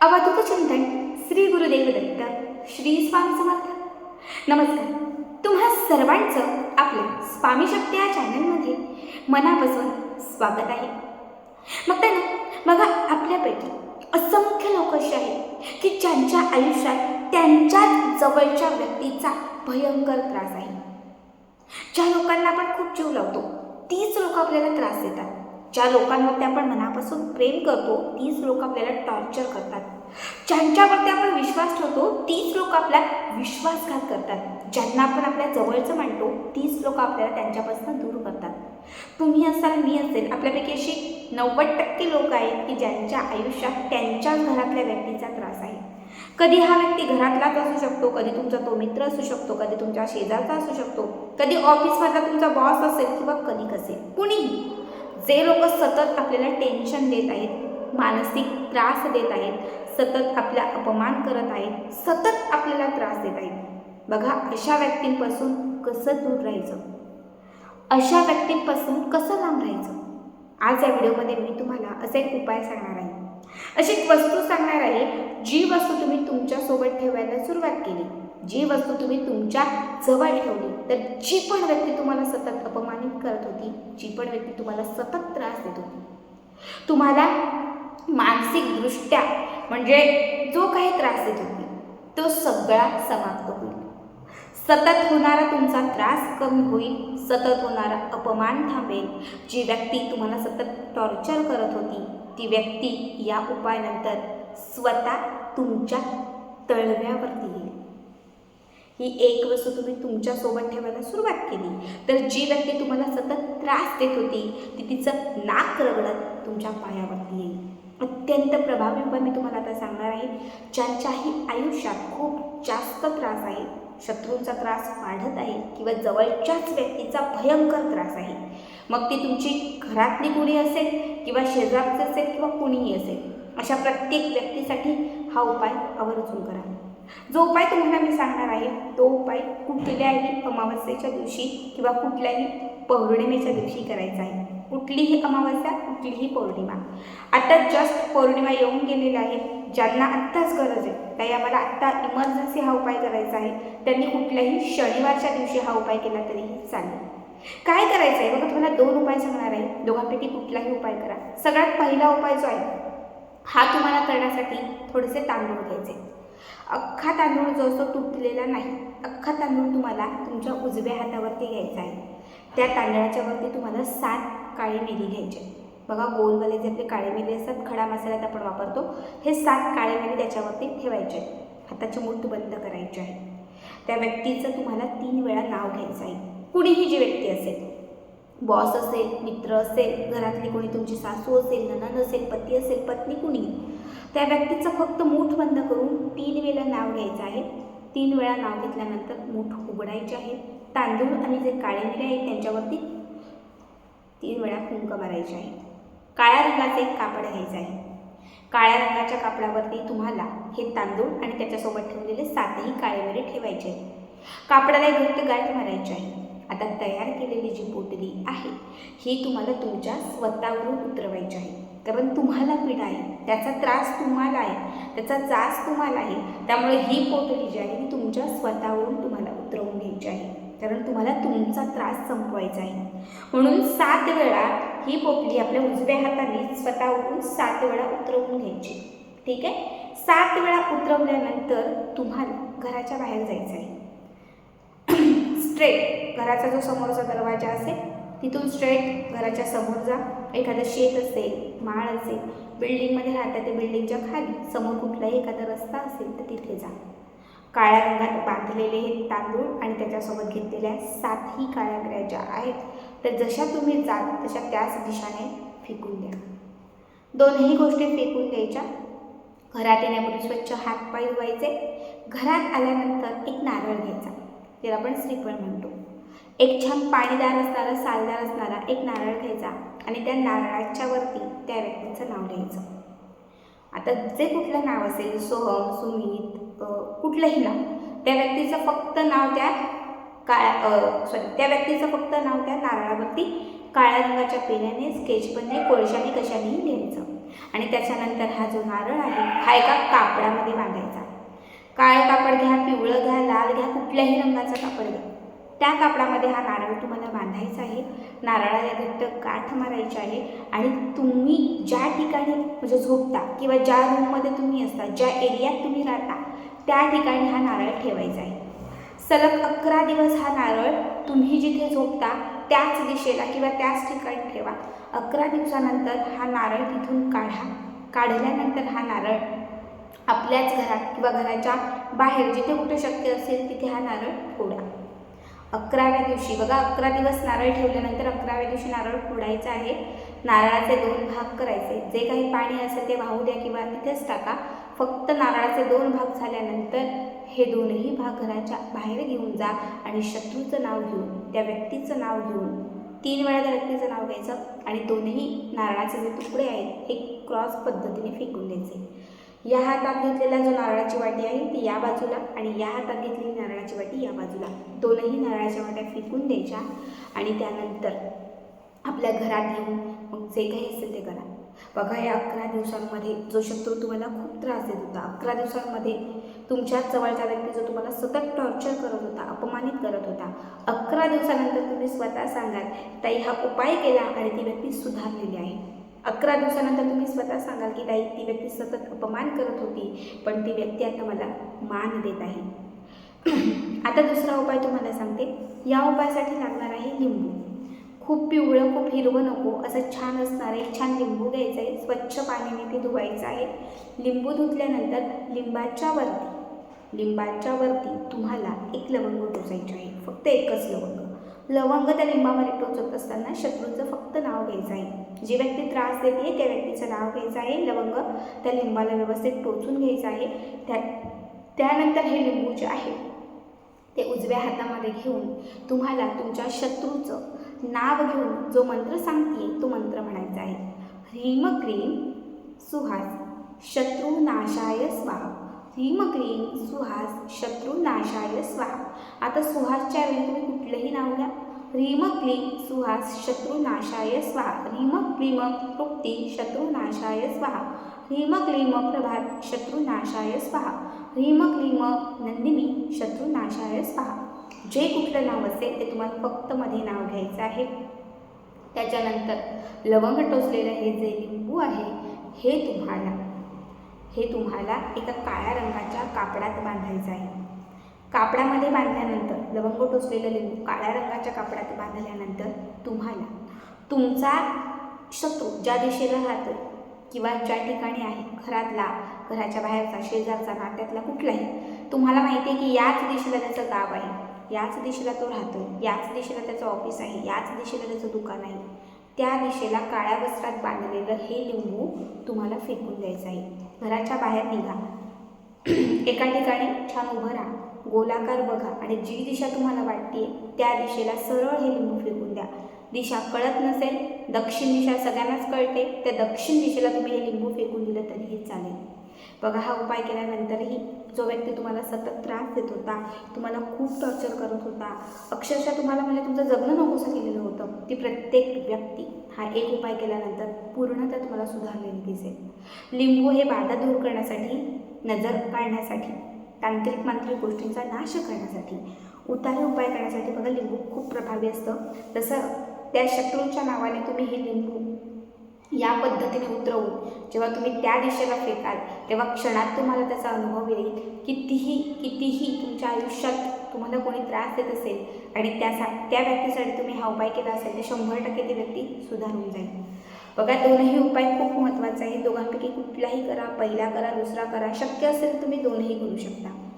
अवधूत चिंतन श्री गुरुदेव दत्त श्री स्वामी समर्थ नमस्कार तुम्हा सर्वांचं आपल्या स्वामी शक्ती या चॅनलमध्ये मनापासून स्वागत आहे मग त्यानं बघा आपल्यापैकी असंख्य लोक असे आहेत की ज्यांच्या आयुष्यात त्यांच्या जवळच्या व्यक्तीचा भयंकर त्रास आहे ज्या लोकांना आपण खूप जीव लावतो तीच लोक आपल्याला त्रास देतात ज्या लोकांवरती आपण मनापासून प्रेम करतो तीच लोक आपल्याला टॉर्चर करतात. ज्यांच्यावरती आपण विश्वास ठेवतो तीच लोक आपला विश्वासघात करतात. ज्यांना आपण आपल्या जवळचं मानतो तीच लोक आपल्याला त्यांच्यापासून दूर करतात. तुम्ही असाल मी असेल आपल्यापैकी अशी नव्वद टक्के लोक आहेत की ज्यांच्या आयुष्यात त्यांच्या घरातल्या व्यक्तीचा त्रास आहे. कधी हा व्यक्ती घरातलाच असू शकतो कधी तुमचा तो मित्र असू शकतो कधी तुमच्या शेजारचा असू शकतो कधी ऑफिसमधला तुमचा बॉस असेल किंवा कधी कसे कुणीही. जे लोक सतत आपल्याला टेन्शन देत आहेत मानसिक त्रास देत आहेत सतत आपला अपमान करत आहेत सतत आपल्याला त्रास देत आहेत. बघा अशा व्यक्तींपासून कसं दूर राहायचं? अशा व्यक्तींपासून कसं लांब राहायचं? आज या व्हिडिओमध्ये मी तुम्हाला असा एक उपाय सांगणार आहे. अशी एक वस्तू सांगणार आहे जी वस्तू तुम्ही तुमच्यासोबत ठेवायला सुरुवात केली. जी वस्तू तुम्ही तुमच्या जवळ ठेवली तर जी पण व्यक्ती तुम्हाला सतत अपमानित करत होती जी पण व्यक्ती तुम्हाला सतत त्रास देत होती तुम्हाला मानसिकदृष्ट्या म्हणजे जो काही त्रास देत होती तो सगळा समाप्त होईल. सतत होणारा तुमचा त्रास कमी होईल सतत होणारा अपमान थांबेल. जी व्यक्ती तुम्हाला सतत टॉर्चर करत होती ती व्यक्ती या उपायानंतर स्वतः तुमच्या तळव्यावरती येईल. ही एक वस्तू तुम्ही तुमच्यासोबत ठेवायला सुरुवात केली. तर जी व्यक्ती तुम्हाला सतत त्रास देत होती ती तिचं नाक रगडत तुमच्या पायावरती येईल. अत्यंत प्रभावी उपाय मी तुम्हाला आता सांगणार आहे ज्यांच्याही आयुष्यात खूप जास्त त्रास आहे शत्रूंचा त्रास वाढत आहे किंवा जवळच्याच व्यक्तीचा भयंकर त्रास आहे मग ती तुमची घरातली कुणी असेल किंवा शेजारचं असेल किंवा कुणीही असेल अशा प्रत्येक व्यक्तीसाठी हा उपाय आवर्जून करा. जो उपाय तुम्हाला मी सांगणार आहे तो उपाय कुठल्याही अमावस्येच्या दिवशी किंवा कुठल्याही पौर्णिमेच्या दिवशी करायचा आहे. कुठलीही अमावस्या कुठलीही पौर्णिमा. आता जस्ट पौर्णिमा येऊन गेलेल्या आहेत ज्यांना आत्ताच गरज आहे काही आम्हाला आत्ता इमर्जन्सी हा उपाय करायचा आहे. त्यांनी कुठल्याही शनिवारच्या दिवशी हा उपाय केला तरीही चालेल. काय करायचं आहे? बघा तुम्हाला दोन उपाय सांगणार आहे. दोघांपैकी कुठलाही उपाय करा. सगळ्यात पहिला उपाय जो आहे हा तुम्हाला करण्यासाठी थोडेसे तांदूळ घ्यायचे. अख्खा तांदूळ जो असतो तुटलेला नाही अख्खा तांदूळ तुम्हाला तुमच्या उजव्या हातावरती घ्यायचा आहे. त्या तांदळाच्या वरती तुम्हाला सात काळी मिरी घ्यायचे बघा गोलवाले जे आपले काळे मिरी असतात खडा मसाल्यात आपण वापरतो हे सात काळे मिरी त्याच्यावरती ठेवायचे आहे हाताची मूठ बंद करायची आहे. त्या व्यक्तीचं तुम्हाला तीन वेळा नाव घ्यायचं आहे. कुणीही जी व्यक्ती असेल बॉस असेल मित्र असेल घरातली कोणी तुमची सासू असेल ननन असेल पती असेल पत्नी कुणी त्या व्यक्तीचं फक्त मूठ बंद करून तीन वेळा नाव घ्यायचं आहे. तीन वेळा नाव घेतल्यानंतर मूठ उघडायचे आहे. तांदूळ आणि जे काळे मिरे आहेत त्यांच्यावरती तीन वेळा कुंक मारायचे आहे. काळ्या रंगाचं एक कापड घ्यायचं आहे. काळ्या रंगाच्या कापडावरती तुम्हाला हे तांदूळ आणि त्याच्यासोबत ठेवलेले सातही काळे मिरे ठेवायचे आहेत. कापडाला एक घट्ट गाठ मारायची आहे. आता तयार केलेली जी पोटली आहे ही तुम्हाला तुमच्या स्वतःवरून उतरवायची आहे. कारण तुम्हाला पीडा आहे त्याचा त्रास तुम्हाला आहे त्याचा त्रास तुम्हाला आहे त्यामुळे ही पोटली जी आहे ती तुमच्या स्वतःवरून तुम्हाला उतरवून घ्यायची आहे. कारण तुम्हाला तुमचा त्रास संपवायचा आहे. म्हणून सात वेळा ही पोटली आपल्या उजव्या हाताने स्वतःवरून सात वेळा उतरवून घ्यायची. ठीक आहे? सात वेळा उतरवल्यानंतर तुम्हाला घराच्या बाहेर जायचं आहे. स्ट्रेट घराचा जो समोरचा दरवाजा असेल तिथून स्ट्रेट घराच्या समोर जा. एखादं शेत असेल माळ असेल बिल्डिंगमध्ये राहता ते बिल्डिंगच्या खाली समोर कुठलाही एखादा रस्ता असेल तर तिथे जा. काळ्या रंगात बांधलेले हे तांदूळ आणि त्याच्यासोबत घेतलेल्या सातही काळ्या मिऱ्या ज्या आहेत. तर जशा तुम्ही जाल तशा त्याच दिशाने फेकून द्या. दोनही गोष्टी फेकून द्यायच्या. घरात येण्यापूर्वी स्वच्छ हातपाय धुवायचे. घरात आल्यानंतर एक नारळ घ्यायचा. त्याला आपण श्रीफळ म्हणतो. एक छान पाणीदार असणारा सालदार असणारा एक नारळ घ्यायचा आणि त्या नारळाच्या वरती त्या व्यक्तीचं नाव लिहायचं. आता जे कुठलं नाव असेल सोहम सुमित कुठलंही नाव त्या व्यक्तीचं फक्त नाव त्या काळ्या सॉरी त्या व्यक्तीचं फक्त नाव त्या नारळावरती काळ्या रंगाच्या पेनाने स्केचपणने कोळशाने कशानेही लिहायचं. आणि त्याच्यानंतर हा जो नारळ आहे हा एका कापडामध्ये बांधायचा काळं कापड घ्या पिवळं घ्या लाल घ्या कुठल्याही रंगाचा कापड घ्या. त्या कापडामध्ये हा नारळ तुम्हाला बांधायचा आहे. नारळाला घट्ट गाठ मारायची आहे आणि तुम्ही ज्या ठिकाणी म्हणजे झोपता किंवा ज्या रूममध्ये तुम्ही असता ज्या एरियात तुम्ही राहता त्या ठिकाणी हा नारळ ठेवायचा आहे. सलग अकरा दिवस हा नारळ तुम्ही जिथे झोपता त्याच दिशेला किंवा त्याच ठिकाणी ठेवा. अकरा दिवसानंतर हा नारळ तिथून काढा. काढल्यानंतर हा नारळ आपल्याच घरात किंवा घराच्या बाहेर जिथे कुठे शक्य असेल तिथे हा नारळ फोडा. अकराव्या दिवशी बघा अकरा दिवस नारळ ठेवल्यानंतर अकराव्या दिवशी नारळ फोडायचा आहे. नारळाचे दोन भाग करायचे. जे काही पाणी असेल ते वाहू द्या किंवा तिथेच टाका. फक्त नारळाचे दोन भाग झाल्यानंतर हे दोनही भाग घराच्या बाहेर घेऊन जा आणि शत्रूचं नाव घेऊन त्या व्यक्तीचं नाव घेऊन तीन वेळा त्या व्यक्तीचं नाव घ्यायचं आणि दोनही नारळाचे जे तुकडे आहेत हे क्रॉस पद्धतीने फेकून द्यायचे. या हातात घेतलेला जो नारळाची वाटी आहे ती या बाजूला आणि या हातात घेतलेली नारळाची वाटी या बाजूला. दोनही नारळाच्या वाट्या फेकून द्यायच्या आणि त्यानंतर आपल्या घरात येऊन मग जे काही असेल ते करा. बघा या अकरा दिवसांमध्ये जो शत्रू तुम्हाला खूप त्रास देत होता. अकरा दिवसांमध्ये तुमच्याच जवळचा व्यक्ती जो तुम्हाला सतत टॉर्चर करत होता अपमानित करत होता अकरा दिवसानंतर तुम्ही स्वतः सांगाल ताई हा उपाय केला आणि ती व्यक्ती सुधारलेली आहे. अकरा दिवसानंतर तुम्ही स्वतः सांगाल की ताई ती व्यक्ती सतत अपमान करत होती पण ती व्यक्ती आता मला मान देत आहे. आता दुसरा उपाय तुम्हाला सांगते. या उपायासाठी लागणार आहे लिंबू. खूप पिवळं खूप हिरवं नको असं छान असणार एक छान लिंबू घ्यायचं आहे स्वच्छ पाण्याने ते धुवायचं आहे. लिंबू धुतल्यानंतर लिंबाच्या वरती लिंबाच्या वरती तुम्हाला एक लवंग टोचायचे आहे. फक्त एकच लवंग. लवंग त्या लिंबामध्ये टोचत असताना शत्रूचं फक्त नाव घ्यायचं आहे. जी व्यक्ती त्रास देते त्या व्यक्तीचं नाव घ्यायचं आहे लवंग. त्या लिंबाला व्यवस्थित टोचून घ्यायचं आहे. त्या त्यानंतर हे लिंबू जे आहे ते उजव्या हातामध्ये घेऊन तुम्हाला तुमच्या शत्रूचं नाव घेऊन जो मंत्र सांगते तो मंत्र म्हणायचा आहे. ह्रीम क्रीम सुहास शत्रुनाशाय स्वाहा. ह्रीम क्रीम सुहास शत्रुनाशाय स्वाहा. आता सुहासच्या वेळी तुम्ही कुठलंही नाव घ्या. ह्रीम क्लीम सुहास शत्रुनाशाय स्वाहा। ह्रीम क्लीम तृप्ती शत्रुनाशाय स्वाहा। ह्रीम क्लीम प्रभात शत्रुनाशाय स्वाहा। ह्रीम क्लीम नंदिनी शत्रुनाशाय स्वाहा। जे कुठलं नाव असेल ते तुम्हाला फक्त मध्ये नाव घ्यायचं आहे. त्याच्यानंतर लवंग टोचलेलं हे जे लिंबू आहे हे तुम्हाला हे तुम्हाला एका काळ्या रंगाच्या कापडात बांधायचं आहे. कापडामध्ये बांधल्यानंतर लवंग टोचलेलं लिंबू काळ्या रंगाच्या कापडात बांधल्यानंतर तुम्हाला तुमचा शत्रू ज्या दिशेला राहतो किंवा ज्या ठिकाणी आहे घरातला घराच्या बाहेरचा शेजारचा नात्यातला कुठलाही तुम्हाला माहिती आहे की याच दिशेला त्याचं गाव आहे याच दिशेला तो राहतो याच दिशेला त्याचं ऑफिस आहे याच दिशेला त्याचं दुकान आहे. त्या दिशेला काळ्या वस्त्रात बांधलेलं हे लिंबू तुम्हाला फेकून द्यायचं आहे. घराच्या बाहेर निघा. एका ठिकाणी छान उभं राहा. गोलाकार बघा आणि जी दिशा तुम्हाला वाटते त्या दिशेला सरळ हे लिंबू फेकून द्या. दिशा कळत नसेल दक्षिण दिशा सगळ्यांनाच कळते त्या दक्षिण दिशेला तुम्ही हे लिंबू फेकून दिलं तरीही चालेल. बघा हा उपाय केल्यानंतरही जो व्यक्ती तुम्हाला सतत त्रास देत होता तुम्हाला खूप टॉर्चर करत होता अक्षरशः तुम्हाला म्हणजे तुमचं जगणं नकोसं केलेलं होतं ती प्रत्येक व्यक्ती हा एक उपाय केल्यानंतर पूर्णतः तुम्हाला सुधारलेली दिसेल. लिंबू हे बाधा दूर करण्यासाठी नजर काढण्यासाठी तांत्रिक मांत्रिक गोष्टींचा नाश करण्यासाठी. उतारे उपाय करण्यासाठी बघा लिंबू खूप प्रभावी असतं. तसं त्या शत्रूंच्या नावाने तुम्ही हे लिंबू या पद्धतीने उतरवून जेव्हा तुम्ही त्या दिशेला फेकाल तेव्हा क्षणात तुम्हाला त्याचा अनुभव येईल. कितीही कितीही तुमच्या आयुष्यात तुम्हाला कोणी त्रास देत असेल आणि त्यासा त्या व्यक्तीसाठी तुम्ही हा उपाय केला असेल तर शंभर टक्के ती व्यक्ती सुधारून जाईल. बघा दोनही उपाय खूप महत्त्वाचा आहे दोघांपैकी कुठलाही करा पहिला करा दुसरा करा. शक्य असेल तुम्ही दोनही करू शकता.